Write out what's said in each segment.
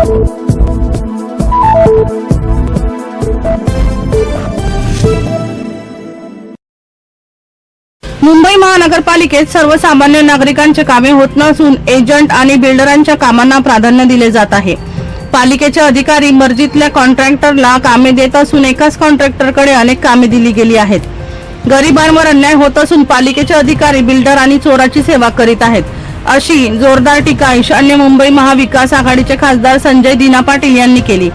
मुंबई महानगरपालिकेत सर्वसामान्य नागरिकांचे कामे होत नसून एजंट आणि बिल्डरांच्या कामांना प्राधान्य दिले जात आहे. पालिकेचे अधिकारी मर्जीतल्या कॉन्ट्रॅक्टरला कामे देत असून एकाच कॉन्ट्रॅक्टरकडे अनेक कामे दिली गेली आहेत. गरिबांवर अन्याय होत असून पालिकेचे अधिकारी बिल्डर आणि चोराची सेवा करीत आहेत. अशी जोरदार टीका ईशान्य मुंबई महाविकास आघाडीचे खासदार संजय दिना पाटील यांनी केली.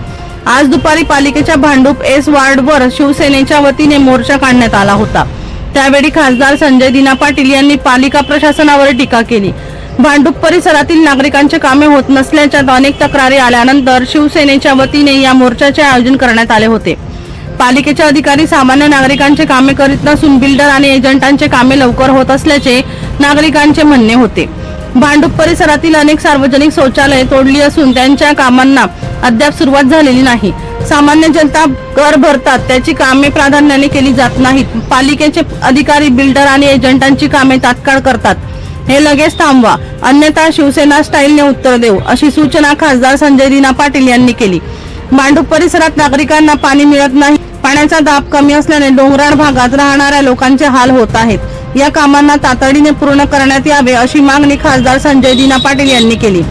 आज दुपारी पालिकेच्या भांडूप एस वार्डवर शिवसेनेच्या वतीने मोर्चा काढण्यात आला होता. त्यावेळी खासदार संजय दिना पाटील यांनी पालिका प्रशासनावर टीका केली. भांडूप परिसरातील नागरिकांचे कामे होत नसल्याच्या अनेक तक्रारी आल्यानंतर शिवसेनेच्या वतीने या मोर्चाचे आयोजन करण्यात आले होते. पालिकेचे अधिकारी सामान्य नागरिकांचे कामे करीत नसून बिल्डर आणि एजंटांचे कामे लवकर होत असल्याचे नागरिकांचे म्हणणे होते. भांडूप परिसरातील अनेक सार्वजनिक शौचालये तोडली असून त्यांच्या कामांना अद्याप सुरुवात झालेली नाही. सामान्य जनता कर भरतात त्याची कामे प्राधान्याने केली जात नाहीत. पालिकेचे अधिकारी बिल्डर आणि एजंटांची कामे तात्काळ करतात. हे लगेच थांबवा. अन्यथा शिवसेना स्टाईलने उत्तर देऊ अशी सूचना खासदार संजय दिना पाटील यांनी केली. मांडूप परिसरात नागरिकांना पाणी मिळत नाही. पाण्याचा दाब कमी असल्याने डोंगराळ भागात राहणाऱ्या लोकांचे हाल होत आहेत. या कामांना तातडीने पूर्ण करण्यात यावे अशी मागणी खासदार संजय दिना पाटील यांनी केली.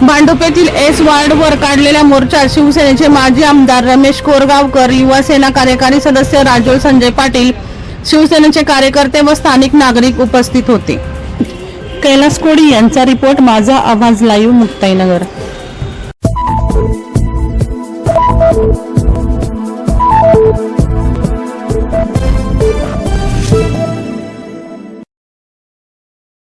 भांडुपेतील एस वार्डवर काढलेल्या मोर्चात शिवसेनेचे माजी आमदार रमेश कोरगावकर युवा सेना कार्यकारी सदस्य राजोल संजय पाटील शिवसेनेचे कार्यकर्ते व स्थानिक नागरिक उपस्थित होते. कैलास कोडी यांचा रिपोर्ट माझा आवाज लाईव्ह मुक्ताईनगर.